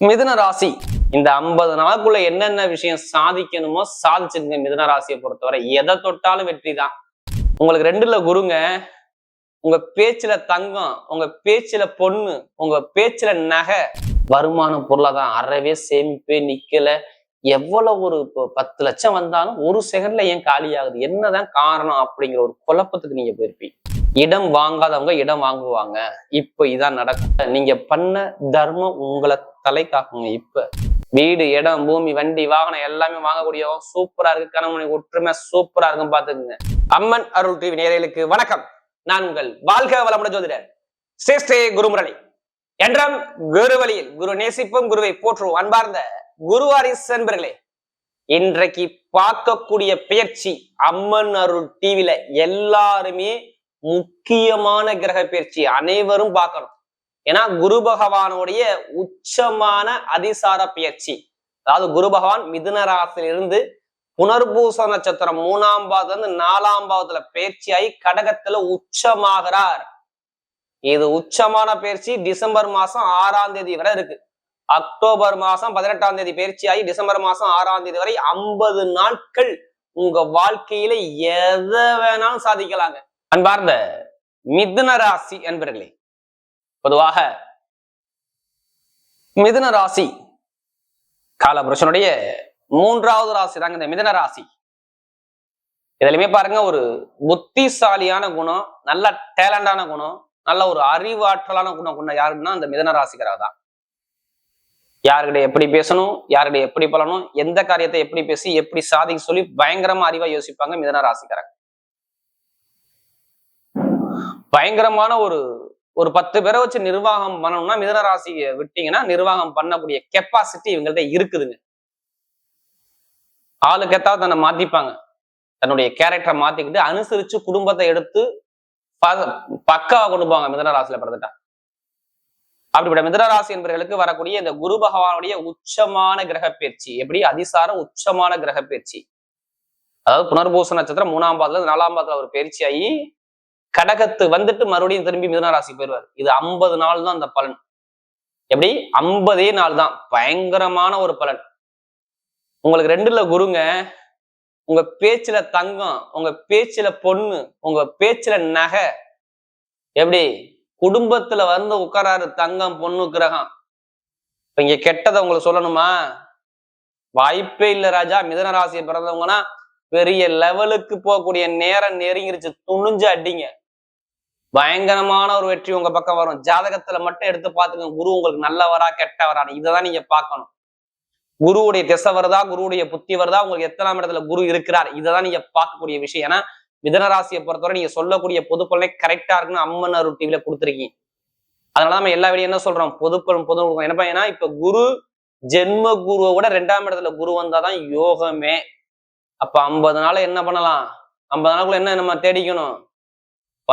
மிதுன ராசி. இந்த ஐம்பது நாளுக்குள்ள என்னென்ன விஷயம் சாதிக்கணுமோ சாதிச்சிருங்க மிதுன ராசியை பொறுத்தவரை. எதை தொட்டாலும் வெற்றி தான் உங்களுக்கு ரெண்டுல குருங்க. உங்க பேச்சுல தங்கம் உங்க பேச்சுல பொண்ணு உங்க பேச்சுல நகை வருமானம் பொருளாதான் அறவே சேமிப்பே நிக்கல. எவ்வளவு ஒரு இப்போ பத்து லட்சம் வந்தாலும் ஒரு செகண்ட்ல ஏன் காலியாகுது? என்னதான் காரணம் அப்படிங்கிற ஒரு குழப்பத்துக்கு நீங்க போயிருப்பீங்க. இடம் வாங்காதவங்க இடம் வாங்குவாங்க. இப்ப இதான் நடக்க நீங்க பண்ண தர்மம் உங்களை தலை காக்குங்க இப்ப. வீடு இடம் பூமி வண்டி வாகனம் எல்லாமே வாங்கக்கூடிய சூப்பரா இருக்கு. கணவனை ஒற்றுமை சூப்பரா இருக்கும் பாத்துக்குங்க அம்மன் அருள் டிவி நேரலுக்கு வணக்கம். நான் உங்கள் வாழ்க வளமுடன் ஜோதிடர் சிரேஷ்டே குருமுரளி. என்றும் குரு வழியில் குரு நேசிப்பும் குருவை போற்றுவோம். அன்பார்ந்த குருவாரி சென்பர்களே இன்றைக்கு பார்க்கக்கூடிய பயிற்சி அம்மன் அருள் டிவில எல்லாருமே முக்கியமான கிரக பயிற்சி அனைவரும் பார்க்கணும். ஏன்னா குரு பகவானுடைய உச்சமான அதிசார பயிற்சி. அதாவது குரு பகவான் மிதுன ராசியிலிருந்து புனர்பூச நட்சத்திரம் மூணாம் பாவத்துல இருந்து நாலாம் பாவத்துல பயிற்சியாகி கடகத்துல உச்சமாகிறார். இது உச்சமான பயிற்சி டிசம்பர் மாசம் ஆறாம் தேதி வரை இருக்கு. அக்டோபர் மாசம் பதினெட்டாம் தேதி பயிற்சியாகி டிசம்பர் மாசம் ஆறாம் தேதி வரை ஐம்பது நாட்கள் உங்க வாழ்க்கையில எதை வேணாலும் சாதிக்கலாங்க. அன்பார்ந்த மிதுன ராசி என்பர்களே பொதுவாக மிதுன ராசி காலபுருஷனுடைய மூன்றாவது ராசி தாங்க இந்த மிதுன ராசி. இதுலயுமே பாருங்க ஒரு புத்திசாலியான குணம் நல்ல டேலண்டான குணம் நல்ல ஒரு அறிவாற்றலான குணம் குணம் யாருன்னா அந்த மிதன ராசிக்காரா தான். யாருக்கிட்ட எப்படி பேசணும் யாருக்கிட்ட எப்படி பழனும் எந்த காரியத்தை எப்படி பேசி எப்படி சாதிக்க சொல்லி பயங்கரமா அறிவா யோசிப்பாங்க மிதன ராசிக்காரங்க. பயங்கரமான ஒரு ஒரு பத்து பேரை வச்சு நிர்வாகம் பண்ணணும்னா மிதன ராசியை விட்டீங்கன்னா நிர்வாகம் பண்ணக்கூடிய கெப்பாசிட்டி இவங்கள்ட்ட இருக்குதுங்க. ஆளுக்கு தன்னை மாத்திப்பாங்க. தன்னுடைய கேரக்டரை மாத்திக்கிட்டு அனுசரிச்சு குடும்பத்தை எடுத்து பக்காவா கொண்டு போவாங்க மிதன ராசியில பிறந்துட்டா. அப்படிப்பட்ட மிதன ராசி என்பவர்களுக்கு வரக்கூடிய இந்த குரு பகவானுடைய உச்சமான கிரக பயிற்சி எப்படி? அதிசார உச்சமான கிரக பயிற்சி அதாவது புனர்பூச நட்சத்திரம் மூணாம் பாதத்துல நாலாம் பாதத்துல ஒரு பயிற்சி ஆகி கடகத்து வந்துட்டு மறுபடியும் திரும்பி மிதுன ராசி போயிடுவார். இது ஐம்பது நாள் தான் அந்த பலன். எப்படி? ஐம்பதே நாள் தான் பயங்கரமான ஒரு பலன். உங்களுக்கு ரெண்டுல குருங்க உங்க பேச்சுல தங்கம் உங்க பேச்சுல பொண்ணு உங்க பேச்சுல நகை. எப்படி? குடும்பத்துல வந்து உட்காராரு தங்கம் பொண்ணு கிரகம். இப்ப இங்க கெட்டதை உங்களுக்கு சொல்லணுமா? வாய்ப்பே இல்ல ராஜா. மிதன ராசியை பிறந்தவங்கன்னா பெரிய லெவலுக்கு போகக்கூடிய நேரம் நெருங்கிருச்சு. துணிஞ்சு அடிங்க. பயங்கரமான ஒரு வெற்றி உங்க பக்கம் வரும். ஜாதகத்துல மட்டும் எடுத்து பாத்துக்கோங்க குரு உங்களுக்கு நல்லவரா கெட்டவரா இதைதான் நீங்க பார்க்கணும். குருவுடைய திசை வருதா குருவுடைய புத்தி வருதா உங்களுக்கு எத்தனாம் இடத்துல குரு இருக்கிறார் இதைதான் நீங்க பார்க்கக்கூடிய விஷயம். ஏன்னா மிதனராசியை பொறுத்தவரை நீங்க சொல்லக்கூடிய பொதுப்பலனை கரெக்டா இருக்குன்னு அம்மன் அருள் டிவில கொடுத்துருக்கீங்க. அதனால நம்ம எல்லா வெளியும் என்ன சொல்றோம்? பொதுப்பலன் பொது என்ன ஏன்னா இப்ப குரு ஜென்ம குருவை விட ரெண்டாம் இடத்துல குரு வந்தாதான் யோகமே. அப்ப ஐம்பது நாள் என்ன பண்ணலாம்? ஐம்பது நாளுக்குள்ள என்ன நம்ம தேடிக்கணும்?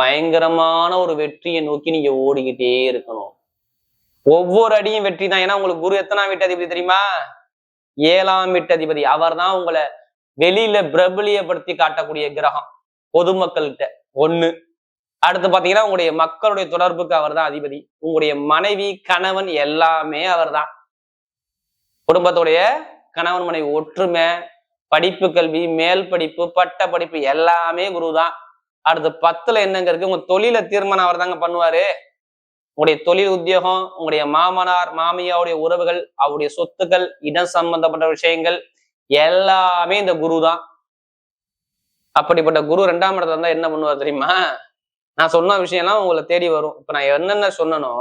பயங்கரமான ஒரு வெற்றியை நோக்கி நீங்க ஓடிக்கிட்டே இருக்கணும். ஒவ்வொரு அடியும் வெற்றி தான். ஏன்னா உங்களுக்கு குரு எத்தனாம் வீட்டு அதிபதி தெரியுமா? ஏழாம் வீட்டு அதிபதி. அவர் தான் உங்களை வெளியில பிரபலியப்படுத்தி காட்டக்கூடிய கிரகம். பொதுமக்கள்கிட்ட. ஒண்ணு. அடுத்து பாத்தீங்கன்னா உங்களுடைய மக்களுடைய தொடர்புக்கு அவர் தான் அதிபதி. உங்களுடைய மனைவி கணவன் எல்லாமே அவர் தான். குடும்பத்துடைய கணவன் மனைவி ஒற்றுமை படிப்பு கல்வி மேல் படிப்பு பட்ட படிப்பு எல்லாமே குரு தான். அடுத்து பத்துல என்னங்க இருக்கு? உங்க தொழில தீர்மானம் அவர் தாங்க பண்ணுவாரு. உங்களுடைய தொழில் உத்தியோகம் உங்களுடைய மாமனார் மாமியாவுடைய உறவுகள் அவருடைய சொத்துக்கள் இடம் சம்பந்தப்பட்ட விஷயங்கள் எல்லாமே இந்த குரு தான். அப்படிப்பட்ட குரு ரெண்டாம் இடத்துல இருந்தா என்ன பண்ணுவார் தெரியுமா? நான் சொன்ன விஷயம்லாம் உங்களை தேடி வரும். இப்ப நான் என்னென்ன சொன்னனோ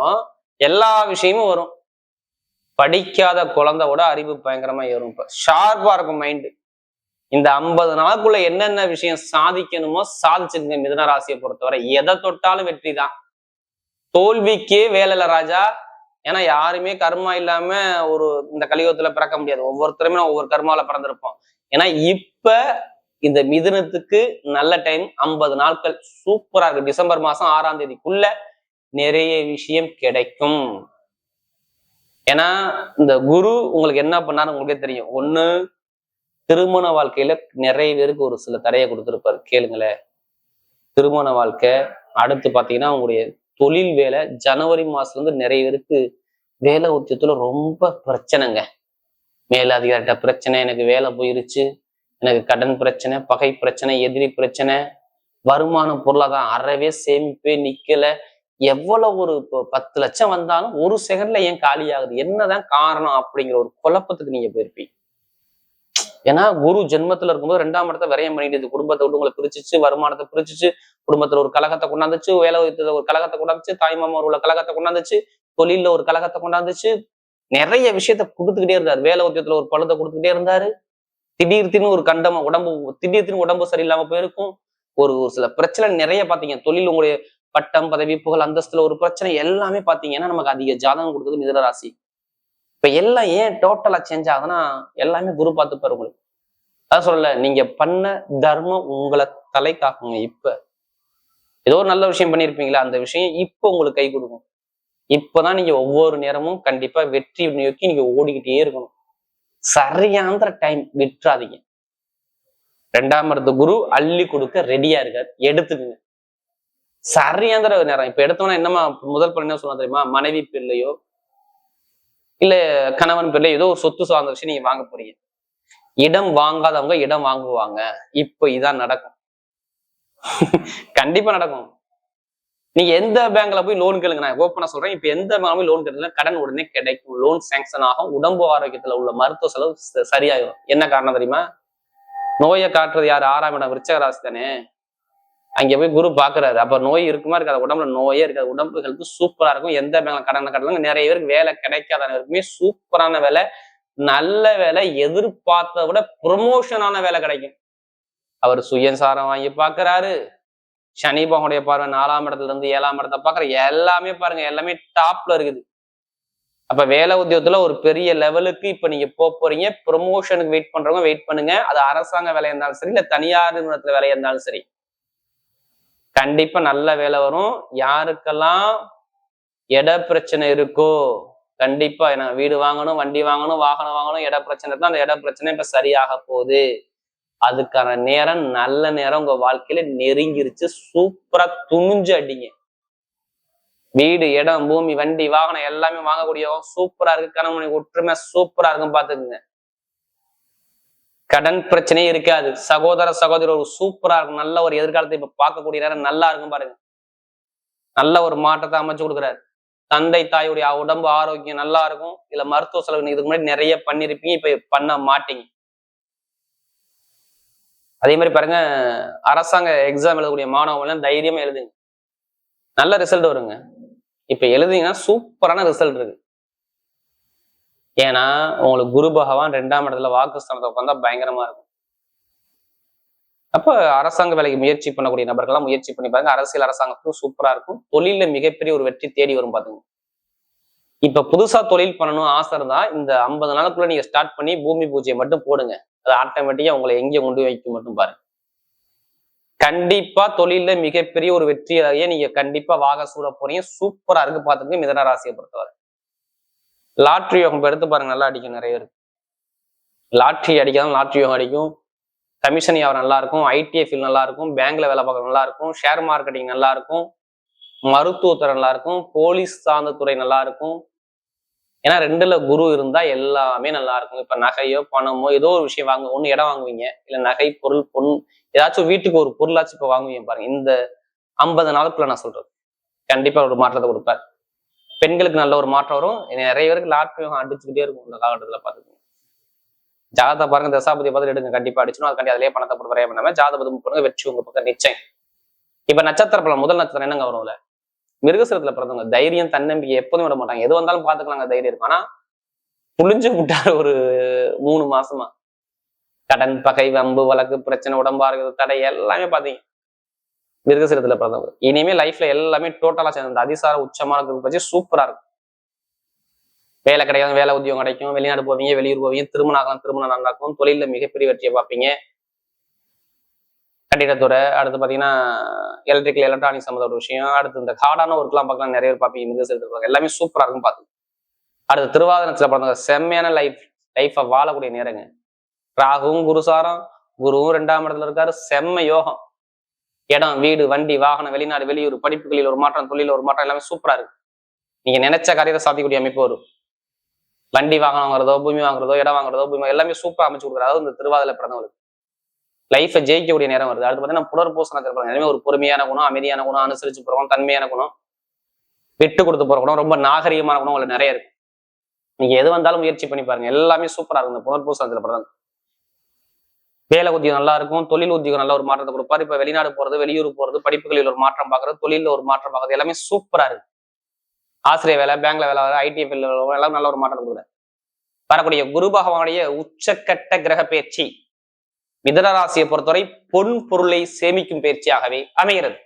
எல்லா விஷயமும் வரும். படிக்காத குழந்தையோட அறிவு பயங்கரமா ஏறும். இப்ப ஷார்ப்பா இருக்கும் மைண்டு இந்த ஐம்பது நாளுக்குள்ள என்னென்ன விஷயம் சாதிக்கணுமோ சாதிச்சிருங்க மிதன ராசியை பொறுத்தவரை. எதை தொட்டாலும் வெற்றி தான். தோல்விக்கே வேலைல ராஜா. ஏன்னா யாருமே கர்மா இல்லாம ஒரு இந்த கலியுகத்துல பிறக்க முடியாது. ஒவ்வொருத்தருமே ஒவ்வொரு கர்மாவில பிறந்திருப்போம். ஏன்னா இப்ப இந்த மிதுனத்துக்கு நல்ல டைம் ஐம்பது நாட்கள் சூப்பரா இருக்கு. டிசம்பர் மாசம் ஆறாம் தேதிக்குள்ள நிறைய விஷயம் கிடைக்கும். ஏன்னா இந்த குரு உங்களுக்கு என்ன பண்ணாரு உங்களுக்கே தெரியும். ஒண்ணு திருமண வாழ்க்கையில நிறைய பேருக்கு ஒரு சில தடையை கொடுத்துருப்பாரு. கேளுங்களேன். திருமண வாழ்க்கை அடுத்து பார்த்தீங்கன்னா உங்களுடைய தொழில் வேலை ஜனவரி மாசத்துல இருந்து நிறைய பேருக்கு வேலை உத்தியத்துல ரொம்ப பிரச்சனைங்க. மேலதிகாரிட்ட பிரச்சனை எனக்கு வேலை போயிருச்சு எனக்கு கடன் பிரச்சனை பகை பிரச்சனை எதிரி பிரச்சனை வருமான பொருளாதாரம் அறவே சேமிப்பே நிக்கல. எவ்வளவு ஒரு இப்போ பத்து லட்சம் வந்தாலும் ஒரு செகண்ட்ல ஏன் காலி ஆகுது என்னதான் காரணம் அப்படிங்கிற ஒரு குழப்பத்துக்கு நீங்க போயிருப்பீங்க. ஏன்னா குரு ஜென்மத்துல இருக்கும்போது ரெண்டாம் இடத்த விரயம் பண்ணிட்டு இந்த குடும்பத்தை விட்டு உங்களை பிரிச்சுச்சு வருமானத்தை பிரிச்சிச்சு குடும்பத்துல ஒரு கலகத்தை கொண்டாந்துச்சு வேலை வைத்தது ஒரு கலகத்தை கொண்டாந்துச்சு தாய்மாமா உள்ள கலகத்தை கொண்டாந்துச்சு தொழில்ல ஒரு கலகத்தை கொண்டாந்துச்சு. நிறைய விஷயத்த கொடுத்துக்கிட்டே இருந்தாரு. வேலை உத்தியத்துல ஒரு பழுதை கொடுத்துக்கிட்டே இருந்தாரு. திடீர்னு ஒரு கண்டமா உடம்பு திடீர்னு உடம்பு சரியில்லாம போயிருக்கும். ஒரு ஒரு சில பிரச்சனை நிறைய பாத்தீங்க தொழில் உங்களுடைய பட்டம் பதவி புகழ் அந்தஸ்துல ஒரு பிரச்சனை எல்லாமே பாத்தீங்கன்னா நமக்கு அதிக ஜாதகம் கொடுத்தது மிதன ராசி இப்ப எல்லாம் ஏன் டோட்டலா சேஞ்ச் ஆகுதுன்னா எல்லாமே குரு பார்த்துப்பாரு உங்களுக்கு அதான் சொல்லல நீங்க பண்ண தர்மம் உங்களை தலை காக்குங்க இப்ப. ஏதோ ஒரு நல்ல விஷயம் பண்ணியிருப்பீங்களா அந்த விஷயம் இப்ப உங்களுக்கு கை கொடுக்கும். இப்பதான் நீங்க ஒவ்வொரு நேரமும் கண்டிப்பா வெற்றி நோக்கி நீங்க ஓடிக்கிட்டே இருக்கணும். சரியாந்திர டைம் விட்டுறாதீங்க. ரெண்டாம் இடத்து குரு அள்ளி கொடுக்க ரெடியா இருக்காரு. எடுத்துக்குங்க. சரியாந்திர நேரம். இப்ப எடுத்தோம்னா என்னமா முதல் பண்ண என்ன சொன்னா தெரியுமா? மனைவி பிள்ளையோ இல்ல கணவன் பிள்ளை ஏதோ ஒரு சொத்து சார்ந்த விஷயம் நீங்க வாங்க போறீங்க. இடம் வாங்காதவங்க இடம் வாங்குவாங்க. இப்ப இதான் நடக்கும். கண்டிப்பா நடக்கும். நீங்க எந்த பேங்க்ல போய் லோன் கேளுங்க. நான் ஓப்பனா சொல்றேன். இப்ப எந்த பேங்க்ல போய் லோன் கேளுங்க கடன் உடனே கிடைக்கும். லோன் சாங்ஷன் ஆகும். உடம்பு ஆரோக்கியத்துல உள்ள மருத்துவ செலவு சரியாயிடும் என்ன காரணம் தெரியுமா? நோயை காட்டுறது யாரு? ஆறாம் இடம் விருச்சக ராசி தானே. அங்க போய் குரு பாக்குறாரு. அப்ப நோய் இருக்குமா இருக்காது. உடம்புல நோயே இருக்காது. உடம்பு ஹெல்த் சூப்பரா இருக்கும். எந்த பேங்க்ல கடன் கட்டலாம் நிறைய பேருக்கு வேலை கிடைக்காதவருக்குமே சூப்பரான வேலை நல்ல வேலை எதிர்பார்த்ததை விட ப்ரொமோஷனான வேலை கிடைக்கும். அவர் சுயசாரம் வாங்கி பாக்குறாரு. சனி பகவானுடைய பார்வை நாலாம் இடத்துல இருந்து ஏழாம் இடத்தை பாக்குற எல்லாமே பாருங்க. எல்லாமே டாப்ல இருக்குது. அப்ப வேலை உத்தியோகத்துல ஒரு பெரிய லெவலுக்கு இப்ப நீங்க போக போறீங்க. ப்ரொமோஷனுக்கு வெயிட் பண்றவங்க வெயிட் பண்ணுங்க. அது அரசாங்க வேலையா இருந்தாலும் சரி இல்ல தனியார் நிறுவனத்துல வேலையா இருந்தாலும் சரி. கண்டிப்பா நல்ல வேலை வரும். யாருக்கெல்லாம் இட பிரச்சனை இருக்கோ கண்டிப்பா என்ன வீடு வாங்கணும் வண்டி வாங்கணும் வாகனம் வாங்கணும் இட பிரச்சனை இருந்தால் அந்த இட பிரச்சனை இப்ப சரியாக போகுது. அதுக்கான நேரம் நல்ல நேரம் உங்க வாழ்க்கையில நெருங்கிருச்சு. சூப்பரா துணிஞ்சு அடிங்க. வீடு இடம் பூமி வண்டி வாகனம் எல்லாமே வாங்கக்கூடிய சூப்பரா இருக்கு. கணவன் ஒற்றுமை சூப்பரா இருக்கும் பாத்துக்குங்க. கடன் பிரச்சனையே இருக்காது. சகோதர சகோதரி ஒரு சூப்பரா இருக்கும். நல்ல ஒரு எதிர்காலத்தை இப்ப பார்க்கக்கூடிய நேரம் நல்லா இருக்கும் பாருங்க. நல்ல ஒரு மாற்றத்தை அமைச்சு கொடுக்குறாரு. தந்தை தாயுடைய உடம்பு ஆரோக்கியம் நல்லா இருக்கும். இதுல மருத்துவ செலவு இதுக்கு முன்னாடி நிறைய பண்ணிருப்பீங்க. இப்ப பண்ண மாட்டீங்க. அதே மாதிரி பாருங்க அரசாங்க எக்ஸாம் எழுதக்கூடிய மாணவர்கள் தைரியமா எழுதுங்க. நல்ல ரிசல்ட் வருங்க. இப்ப எழுதிங்கன்னா சூப்பரான ரிசல்ட் இருக்கு. ஏன்னா உங்களுக்கு குரு பகவான் ரெண்டாம் இடத்துல வாக்குஸ்தானத்தை உட்காந்தா பயங்கரமா இருக்கும். அப்ப அரசாங்க வேலைக்கு முயற்சி பண்ணக்கூடிய நபர்கள்லாம் முயற்சி பண்ணி பாருங்க. அரசியல் அரசாங்கத்துக்கும் சூப்பரா இருக்கும். தொழில மிகப்பெரிய ஒரு வெற்றி தேடி வரும் பாத்துங்க இப்ப புதுசா தொழில் பண்ணணும் ஆசை இருந்தா இந்த ஐம்பது நாளுக்குள்ள நீங்க ஸ்டார்ட் பண்ணி பூமி பூஜையை மட்டும் போடுங்க. அது ஆட்டோமேட்டிக்கா உங்களை எங்கே கொண்டு வைக்கும் மட்டும் பாருங்க. கண்டிப்பா தொழில மிகப்பெரிய ஒரு வெற்றியாகிய நீங்க கண்டிப்பா வாக சூட போறீங்க. சூப்பரா இருக்கு பாத்துங்க மிதன ராசியை பொறுத்தவரை. லாட்ரி யோகம் எடுத்து பாருங்க நல்லா அடிக்கும் நிறைய இருக்கு லாட்ரி அடிக்காதான் லாட்ரி யோகம் அடிக்கும். கமிஷன் வியாபாரம் நல்லா இருக்கும் ஐடிஎஃபில் நல்லா இருக்கும் பேங்க்ல வேலை பார்க்க நல்லா இருக்கும் ஷேர் மார்க்கெட்டிங் நல்லா இருக்கும் மருத்துவத்துறை நல்லா இருக்கும் போலீஸ் சார்ந்த துறை நல்லா இருக்கும். ஏன்னா ரெண்டுல குரு இருந்தா எல்லாமே நல்லா இருக்கும். இப்ப நகையோ பணமோ ஏதோ ஒரு விஷயம் வாங்க ஒன்று இடம் வாங்குவீங்க. இல்ல நகை பொருள் பொன் ஏதாச்சும் வீட்டுக்கு ஒரு பொருளாச்சும் இப்ப வாங்குவீங்க பாருங்க. இந்த ஐம்பது நாளுக்குள்ள நான் சொல்றது. கண்டிப்பா ஒரு மாற்றத்தை கொடுப்பார். பெண்களுக்கு நல்ல ஒரு மாற்றம் வரும். நிறைய பேருக்கு லாட்ரி அடிச்சுக்கிட்டே இருக்கும் இந்த காலகட்டத்துல பாத்துக்கோங்க ஜாதகத்தை பாருங்க தசாபதி பார்த்து எடுங்க கண்டிப்பா அடிச்சணும் அதுக்காண்டி அதிலே பணத்தை போட்டு வரைய பண்ணாம ஜாதபதி பண்ணுங்க வெற்றி உங்க பக்கம் நிச்சயம். இப்ப நட்சத்திர பலம் முதல் நட்சத்திரம் என்னங்க வரும்ல? மிருகசுரத்துல பிறந்தவங்க தைரியம் தன்னம்பிக்கை எப்போதும் விட மாட்டாங்க. எது வந்தாலும் பாத்துக்கலாங்க தைரியம் இருக்கும். ஆனா புளிஞ்சு விட்டாரு ஒரு மூணு மாசமா. கடன் பகை வம்பு வழக்கு பிரச்சனை உடம்பா இருக்குது தடை எல்லாமே பாத்தீங்க மிருகசீரத்துல பிறந்தவங்க. இனிமே லைஃப்ல எல்லாமே டோட்டலா சேர்ந்து அதிசார உச்சமான group வச்சு சூப்பரா இருக்கும். வேலை கிடையாது வேலை உத்தியோகம் கிடைக்கும். வெளிநாடு போவீங்க வெளியூர் போவீங்க திருமணம் ஆகலாம் திருமணம் நடக்கும் தொழில மிகப்பெரிய வெற்றியை பார்ப்பீங்க. கட்டிடத்துறை அடுத்து பாத்தீங்கன்னா எலக்ட்ரிக்கல் எலக்ட்ரானிக் சம்மந்த ஒரு விஷயம். அடுத்து இந்த ஹார்டான ஒர்க்லாம் பார்க்கலாம் நிறைய பேர் பார்ப்பீங்க மிருகசீரத்துல எல்லாமே சூப்பரா இருக்கும் பார்த்து. அடுத்து திருவாதனத்தில் பிறந்தவங்க செம்மையான லைஃப் லைஃப்பை வாழக்கூடிய நேரங்க. ராகுவும் குருசாரம் குருவும் ரெண்டாம் இடத்துல இருக்காரு. செம்ம யோகம். இடம் வீடு வண்டி வாகனம் வெளிநாடு வெளியூர் படிப்புகளில் ஒரு மாற்றம் தொழில் ஒரு மாற்றம் எல்லாமே சூப்பரா இருக்கு. நீங்க நினைச்ச காரியத்தை சாத்திக்கூடிய அமைப்பு வரும். வண்டி வாங்கணுங்கிறதோ பூமி வாங்குறதோ இடம் வாங்குறதோ பூமி எல்லாமே சூப்பரா அமைச்சு கொடுக்குறது அதாவது இந்த திருவாதிரை பிறந்தவங்களுக்கு. லைஃபை ஜெயிக்கக்கூடிய நேரம் வருது. அடுத்து பார்த்தீங்கன்னா புனர்பூசணத்தில் பிறந்த எல்லாமே ஒரு பொறுமையான குணம் அமைதியான குணம் அனுசரிச்சு போறோம் தன்மையான குணம் விட்டு கொடுத்து போற குணம் ரொம்ப நாகரிகமான குணம் உங்களுக்கு நிறைய இருக்கு. நீங்க எது வந்தாலும் முயற்சி பண்ணி பாருங்க. எல்லாமே சூப்பரா இருக்கும் இந்த புனர்பூசணத்தில் பிறந்தவங்க. வேலை உத்தியோகம் நல்லா இருக்கும் தொழில் உத்தியோகம் நல்ல ஒரு மாற்றத்தை கொடுப்பாரு. இப்ப வெளிநாடு போறது வெளியூர் போறது படிப்புகளில் ஒரு மாற்றம் பாக்குறது தொழில ஒரு மாற்றம் பாக்குறது எல்லாமே சூப்பரா இருக்கு. ஆசிரியர் வேலை பேங்க்ல வேலை வேலை ஐடி எல்லாம் நல்ல ஒரு மாற்றம் கொடுக்குறாரு. வரக்கூடிய குரு பகவானுடைய உச்சக்கட்ட கிரக பயிற்சி மிதனராசியை பொறுத்தவரை பொன் பொருளை சேமிக்கும் பயிற்சியாகவே அமைகிறது.